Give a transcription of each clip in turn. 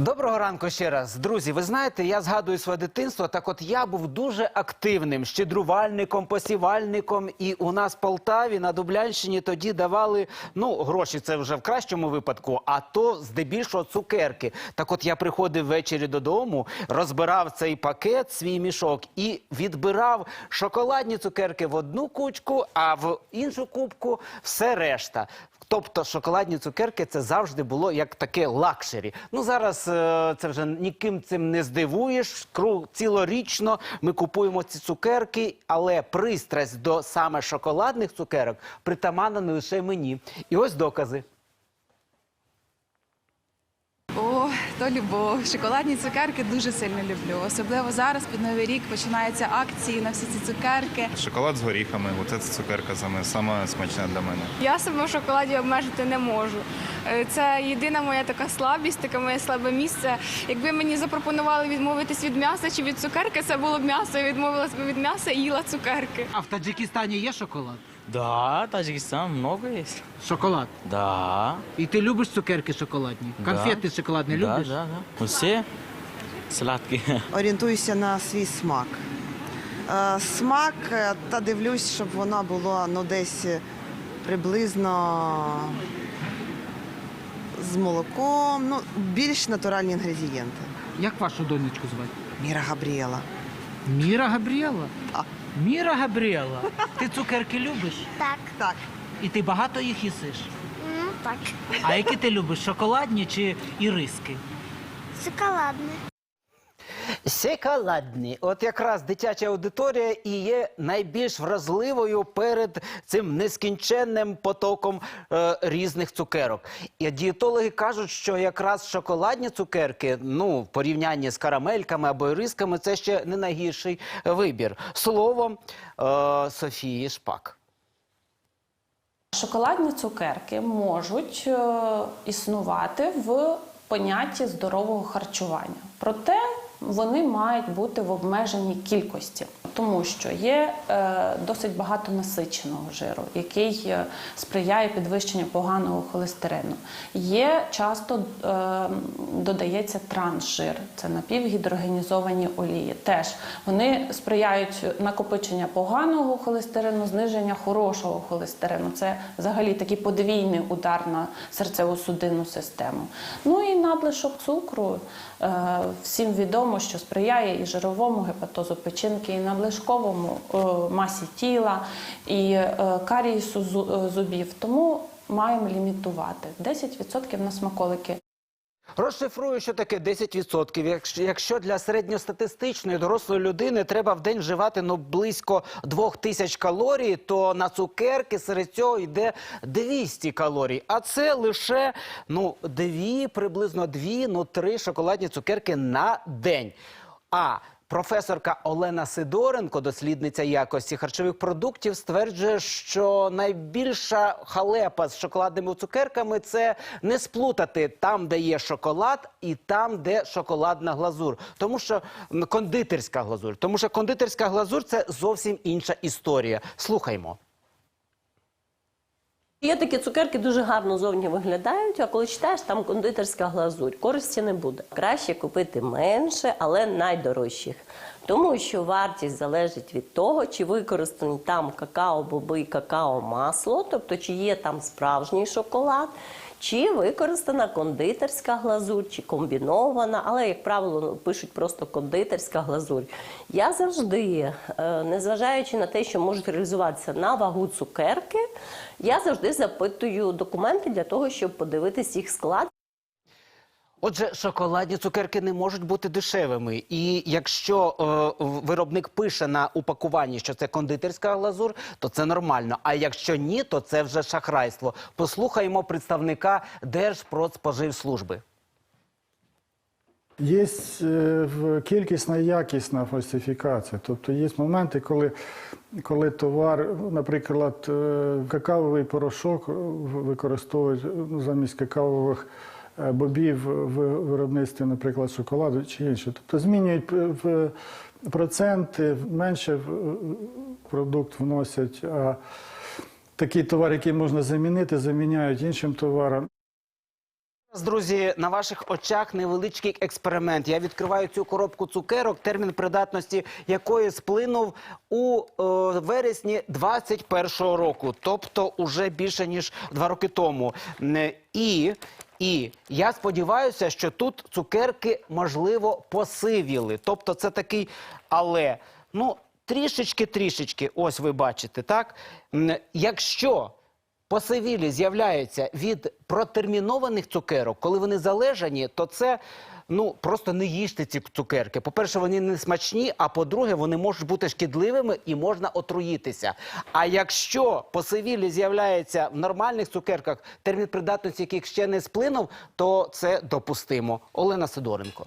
Доброго ранку ще раз, друзі. Ви знаєте, я згадую своє дитинство. Так, от я був дуже активним щедрувальником, посівальником. І у нас в Полтаві на Дублянщині тоді давали ну гроші. Це вже в кращому випадку, а то здебільшого цукерки. Так, от я приходив ввечері додому, розбирав цей пакет, свій мішок і відбирав шоколадні цукерки в одну кучку, а в іншу кубку все решта. Тобто шоколадні цукерки це завжди було як таке лакшері. Ну зараз це вже ніким цим не здивуєш. Цілорічно ми купуємо ці цукерки, але пристрасть до саме шоколадних цукерок притаманна не лише мені. І ось докази. То любов. Шоколадні цукерки дуже сильно люблю. Особливо зараз під новий рік починаються акції на всі ці цукерки. Шоколад з горіхами, оце цукерка саме, саме смачна для мене. Я себе в шоколаді обмежити не можу. Е, Це єдина моя така слабість, таке моє слабе місце. Якби мені запропонували відмовитись від м'яса чи від цукерки, це було б м'ясо. Я відмовилась би від м'яса і їла цукерки. А в Таджикистані є шоколад? Да, Таджикистан много есть. Шоколад. Да. І ти любиш цукерки шоколадні? Да. Конфети шоколадні да, любиш? Да, да. Все сладкие. орієнтуюся на свій смак. Е, Смак е, та дивлюсь, щоб воно було ну, десь приблизно з молоком, ну, більш натуральні інгредієнти. Як вашу донечку звати? Міра Габріела. Міра Габріела? А. Міра Габріела, ти цукерки любиш? Так, Так. І ти багато їх їсиш? ну так. А які ти любиш? Шоколадні чи іриски? Шоколадне. Шоколадні. От якраз дитяча аудиторія і є найбільш вразливою перед цим нескінченним потоком е, різних цукерок. І дієтологи кажуть, що якраз шоколадні цукерки, ну в порівнянні з карамельками або ірисками, це ще не найгірший вибір. Словом е, Софії Шпак. Шоколадні цукерки можуть е, існувати в понятті здорового харчування. Проте вони мають бути в обмеженій кількості, тому що є е, досить багато насиченого жиру, який е, сприяє підвищенню поганого холестерину. Є часто е, додається трансжир, це напівгідрогенізовані олії. Теж вони сприяють накопиченню поганого холестерину, зниження хорошого холестерину. Це взагалі такий подвійний удар на серцево-судинну систему. Ну і надлишок цукру. Всім відомо, що сприяє і жировому гепатозу печінки, і надлишковому е, масі тіла, і е, карієсу е, зубів. Тому маємо лімітувати 10% на смаколики. Розшифрую, що таке 10%. Якщо- для середньостатистичної дорослої людини треба в день вживати ну, близько 2000 калорій, то на цукерки серед цього йде 200 калорій. А це лише ну, дві, приблизно дві, ну три шоколадні цукерки на день. А Професорка Олена Сидоренко, дослідниця якості харчових продуктів, стверджує, що найбільша халепа з шоколадними цукерками це не сплутати там, де є шоколад, і там, де шоколадна глазур. Тому що кондитерська глазур. Тому що кондитерська глазур це зовсім інша історія. Слухаймо. Є такі цукерки дуже гарно зовні виглядають, а коли читаєш, там кондитерська глазурь. Користі не буде. Краще купити менше, але найдорожчих. Тому що вартість залежить від того, чи використані там какао-боби, какао-масло, тобто чи є там справжній шоколад, чи використана кондитерська глазурь, чи комбінована, але, як правило, пишуть просто кондитерська глазурь. Я завжди, е, незважаючи на те, що можуть реалізуватися на вагу цукерки, я завжди запитую документи для того, щоб подивитись їх склад. Отже, шоколадні цукерки не можуть бути дешевими. І якщо е, виробник пише на упакуванні, що це кондитерська глазур, то це нормально. А якщо ні, то це вже шахрайство. Послухаємо представника Держпродспоживслужби. Є е, кількісна і якісна фальсифікація. Тобто є моменти, коли, коли товар, наприклад, е, какавовий порошок використовують ну, замість какавових е, бобів в виробництві, наприклад, шоколаду чи інше. Тобто змінюють е, в проценти менше продукт вносять, а такий товар, який можна замінити, заміняють іншим товаром. Друзі, на ваших очах невеличкий експеримент. Я відкриваю цю коробку цукерок, термін придатності якої сплинув у е, вересні 21-го року, тобто уже більше ніж два роки тому. І, і я сподіваюся, що тут цукерки можливо посивіли. Тобто, це такий, але ну трішечки-трішечки, ось ви бачите, так? Якщо посивілі з'являються від протермінованих цукерок, коли вони залежані, то це ну просто не їжте ці цукерки. По-перше, вони не смачні, а по-друге, вони можуть бути шкідливими і можна отруїтися. А якщо посивілі з'являється в нормальних цукерках, термін придатності яких ще не сплинув, то це допустимо. Олена Сидоренко.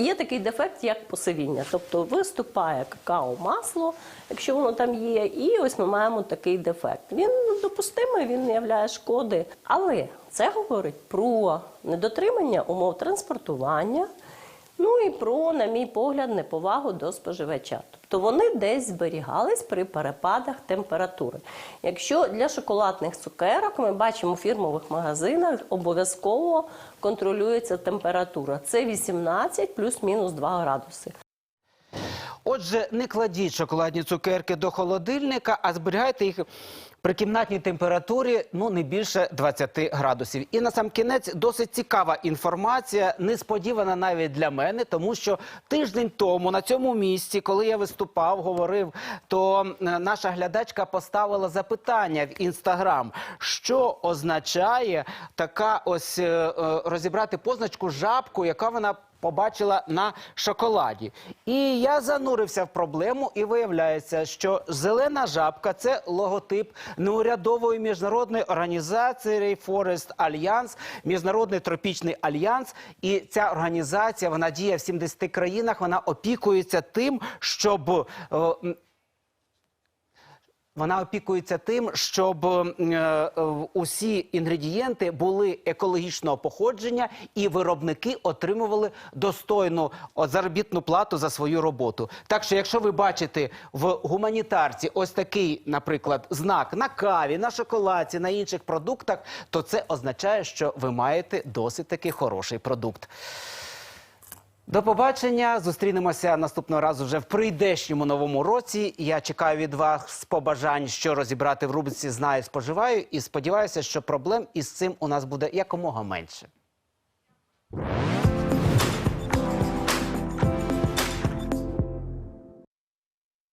Є такий дефект, як посивіння, тобто виступає какао-масло, якщо воно там є, і ось ми маємо такий дефект. Він допустимий, він являє шкоди, але це говорить про недотримання умов транспортування, ну і про, на мій погляд, неповагу до споживача. Тобто вони десь зберігались при перепадах температури. Якщо для шоколадних цукерок ми бачимо в фірмових магазинах, обов'язково контролюється температура. Це 18 плюс-мінус 2 градуси. Отже, не кладіть шоколадні цукерки до холодильника, а зберігайте їх при кімнатній температурі ну не більше 20 градусів. І на сам кінець досить цікава інформація, несподівана навіть для мене, тому що тиждень тому на цьому місці, коли я виступав, говорив, то е, наша глядачка поставила запитання в інстаграм, що означає така ось е, е, розібрати позначку жабку, яка вона побачила на шоколаді. І я занурився в проблему, і виявляється, що зелена жабка це логотип неурядової міжнародної організації Rainforest Альянс, міжнародний тропічний альянс. І ця організація вона діє в 70 країнах. Вона опікується тим, щоб. Вона опікується тим, щоб е, усі інгредієнти були екологічного походження і виробники отримували достойну заробітну плату за свою роботу. Так що, якщо ви бачите в гуманітарці ось такий, наприклад, знак на каві, на шоколадці, на інших продуктах, то це означає, що ви маєте досить таки хороший продукт. До побачення. Зустрінемося наступного разу вже в прийдешньому новому році. Я чекаю від вас побажань, що розібрати в рубриці Знаю, споживаю, і сподіваюся, що проблем із цим у нас буде якомога менше.